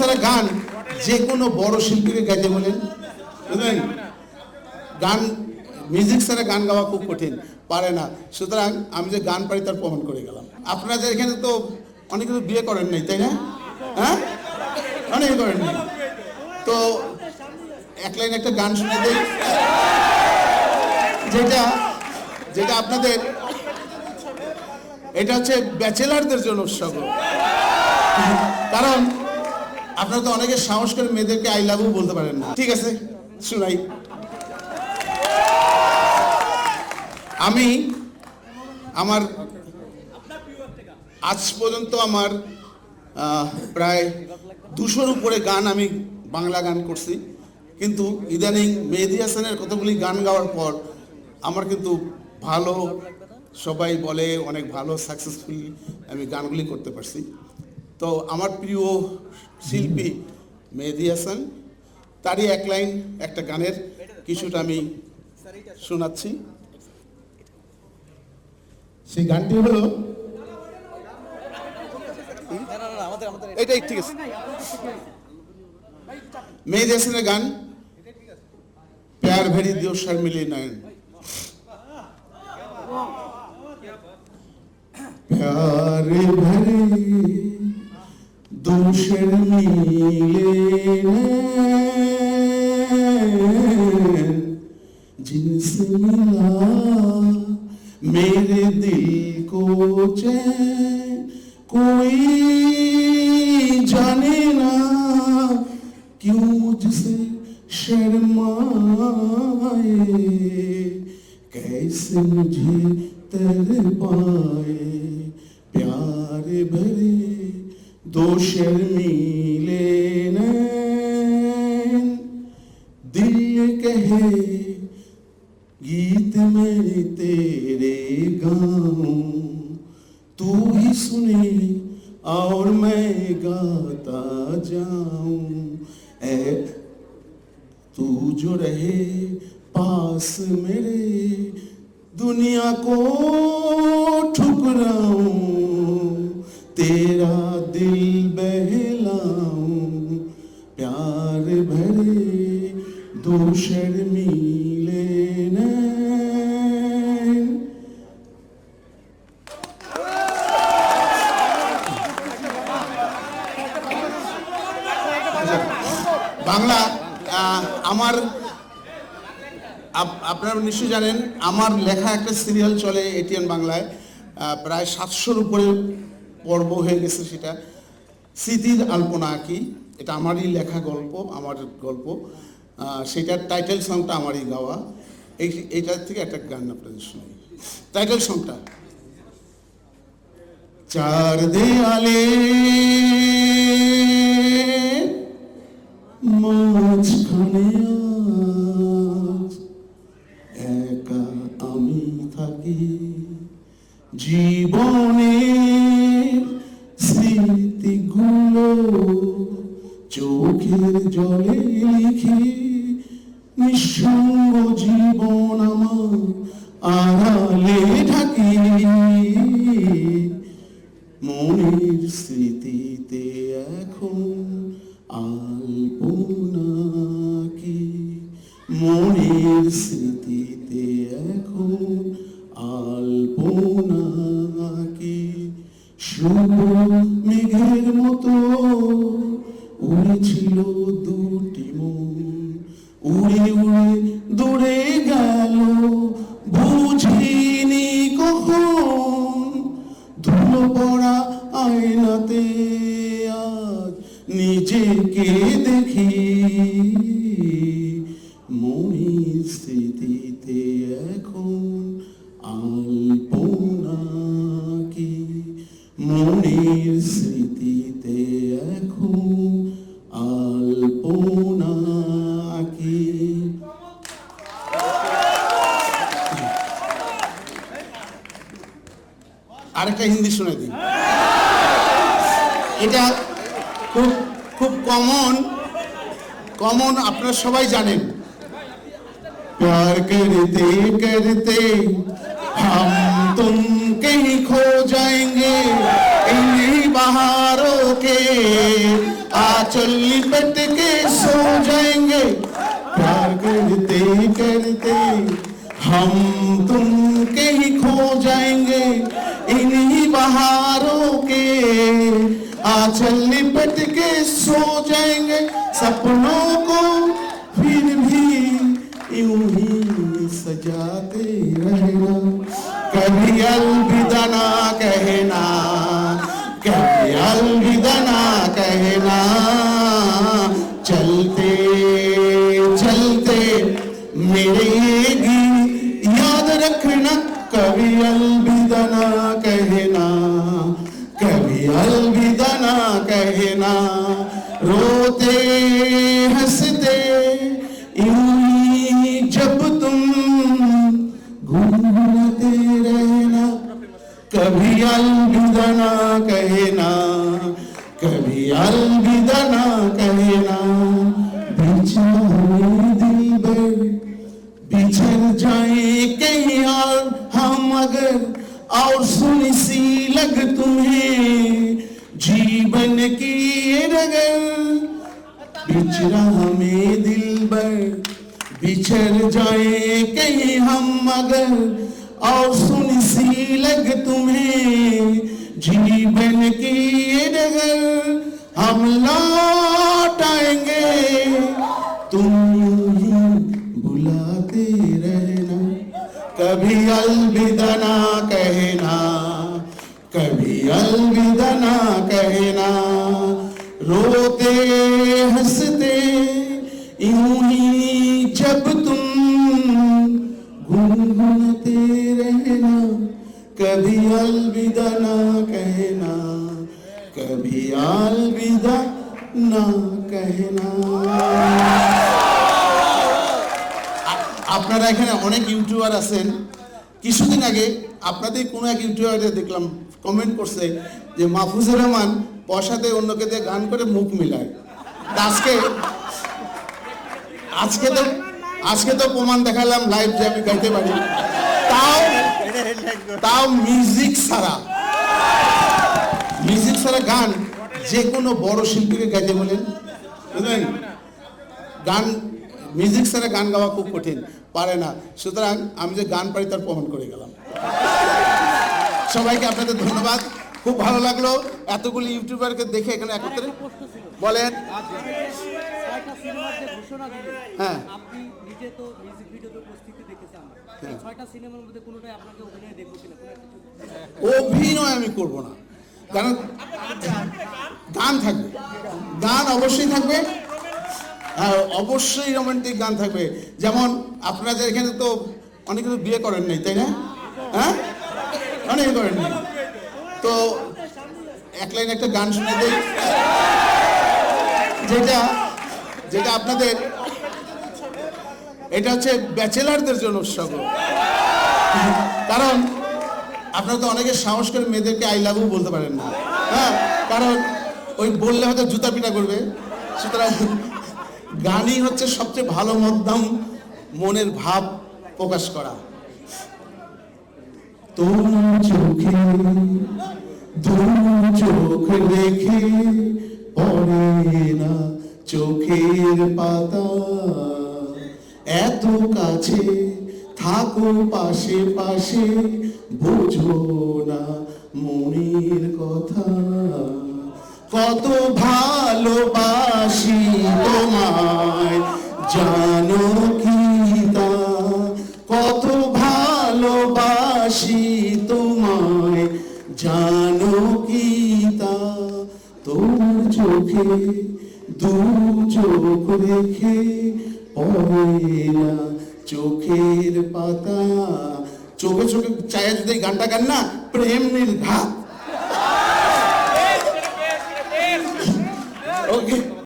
ছাড়া গান যে কোনো বড় শিল্পীকে গাইতে বলেন। বুঝলেন? গান মিউজিক ছাড়া গান গাওয়া খুব কঠিন, পারে না। সুতরাং আমি যে গান পারি তার প্রমাণ করে গেলাম। আপনারা যে এখানে তো অনেক কিছু বিয়ে করেন নাই, তাই না? হ্যাঁ? অনেকে করেন নাই। তো এক লাইন একটা গান শুনে দেই। যেটা যেটা আপনাদের, এটা হচ্ছে ব্যাচেলারদের জন্য উৎসর্গ কারণ আপনারা তো অনেকে সাহস করে মেয়েদেরকে আই লাভ বলতে পারেন না। ঠিক আছে শুনাই আমি আমার আজ পর্যন্ত আমার প্রায় দুশোর উপরে গান আমি বাংলা গান করছি। কিন্তু ইদানিং মেহেদি হাসানের কতগুলি গান গাওয়ার পর আমার কিন্তু ভালো, সবাই বলে অনেক ভালো সাকসেসফুলি আমি গানগুলি করতে পারছি। তো আমার প্রিয় শিল্পী মেহেদি হাসান তারই এক লাইন একটা গানের কিছুটা আমি শোনাচ্ছি সেই গানটি হলো এটাই ঠিক আছে মেহেদি হাসানের গান প্যার ভেরি দিও শর্মিলি নয়ন प्यार भरे शर्मीले नैन जिनसे मिला मेरे दिल को चैन, कोई जाने ना क्यों मुझसे शर्माए। कैसे मुझे तर पाए, प्यार भरे दो शर्मीले नैन दिल कहे, गीत मैं तेरे गाऊं। तू ही सुने और मैं गाता जाऊँ। ऐ, तू जो रहे पास मेरे, दुनिया को ठुकराऊं। तेरा दिल बहलाऊं प्यार भरे दो शर्मीले नैन বাংলা আহ, আমার আপ- আপনারা নিশ্চয়ই জানেন আমার লেখা একটা সিরিয়াল চলে এটিএন বাংলায় আহ, প্রায় সাতশোর উপরে পর্ব হয়ে গেছে সেটা। স্মৃতির আলপনা আঁকি এটা আমারই লেখা গল্প, আমার গল্প। সেটার টাইটেল সংটা আমারই গাওয়া। এই, এইটার থেকে একটা গান আপনাদের শুনি। টাইটেল সংটা চার দেয়ালে মাঝখানে নিঃসঙ্গ জীবন আমার আড়ালে ঢাকি মনের স্মৃতিতে এখন আলপনা কি? মনের স্মৃতিতে এখন আলপনা কি? শুভ মেঘের মতো স্মৃতিতে এখন আলপনা কি আরেকটা হিন্দি শুনে দিই এটা খুব খুব কমন কমন আপনারা সবাই জানেন प्यार करते करते हम तुम कहीं खो जाएंगे इन्हीं बहारों के आंचल लिपट के सो जाएँगे। प्यार करते करते हम तुम के ही खो जाएँगे। इन्हीं बहारों के आंचल लिपट के सो जाएँगे। सपनों को फिर भी यूँ ही सजाते रहना। कभी अलविदा ना कहना अलविदा ना कहना, कभी अलविदा ना कहना, रोते हँसते जब तुम गुनगुनाते रहना, कभी अलविदा ना कहना, कभी अलविदा ना ये रगर बिछड़ा हमें दिल भर। बिछड़ जाए कहीं हम अगर और सुन सी लग तुम्हें। जीवन की ये डगर। हम लौट आएँगे। तुम ही बुलाते रहना। कभी अलविदा कभी अलविदा ना कहना আ- আপনারা এখানে অনেক ইউটিউবার আছেন কিছুদিন আগে আপনাদের কোনো এক ইউটিউবারে দেখলাম কমেন্ট করছে যে মাহফুজুর রহমান পয়সাতে অন্যকে দিয়ে গান করে মুখ মিলায় তা আজকে আজকে তো আজকে তো প্রমাণ দেখালাম লাইভ যে আমি গাইতে পারি তাও তাও মিউজিক ছাড়া ছাড়া গান যে কোনো বড় শিল্পীকে গাইতে বলেন। বুঝলেন? গান মিউজিক ছাড়া গান গাওয়া খুব কঠিন পারে না। সুতরাং আমি যে গান পারি তার প্রমাণ করে গেলাম। সবাইকে আপনাদের ধন্যবাদ। খুব ভালো লাগল। এতগুলি ইউটিউবারকে দেখে এখানে একত্রে বলেন। হ্যাঁ। কিছু অভিনয় আমি করব না। কারণ গান থাকবে। গান অবশ্যই থাকবে। অবশ্যই রোমান্টিক গান থাকবে। যেমন আপনাদের এখানে তো অনেকে তো বিয়ে করেন নাই, তাই না? হ্যাঁ? অনেকে করেন নাই। তো এক লাইন একটা গান শুনে দেই। যেটা যেটা আপনাদের, এটা হচ্ছে ব্যাচেলারদের জন্য উৎসব। কারণ আপনারা তো অনেকে সাহস করে মেয়েদেরকে আই লাভ বলতে পারেন না। হ্যাঁ কারণ ওই বললে হয়তো জুতা পিটা করবে। সুতরাং গানই হচ্ছে সবচেয়ে ভালো মধ্যম মনের ভাব প্রকাশ করা। তোর চোখে দু চোখ রেখে পড়ে না চোখের পাতা। এত কাছে থাকো পাশে পাশে, বুঝো না মনের কথা। কত ভালোবাসি তোমায়, জানো কি কত ভালোবাসি তোমায়, জানো কি তা? তোর চোখে দু চোখ রেখে পড়ে না চোখের পাতা। চোখে চোখে চায় যদি গানটা গান না প্রেম নির্ঘাত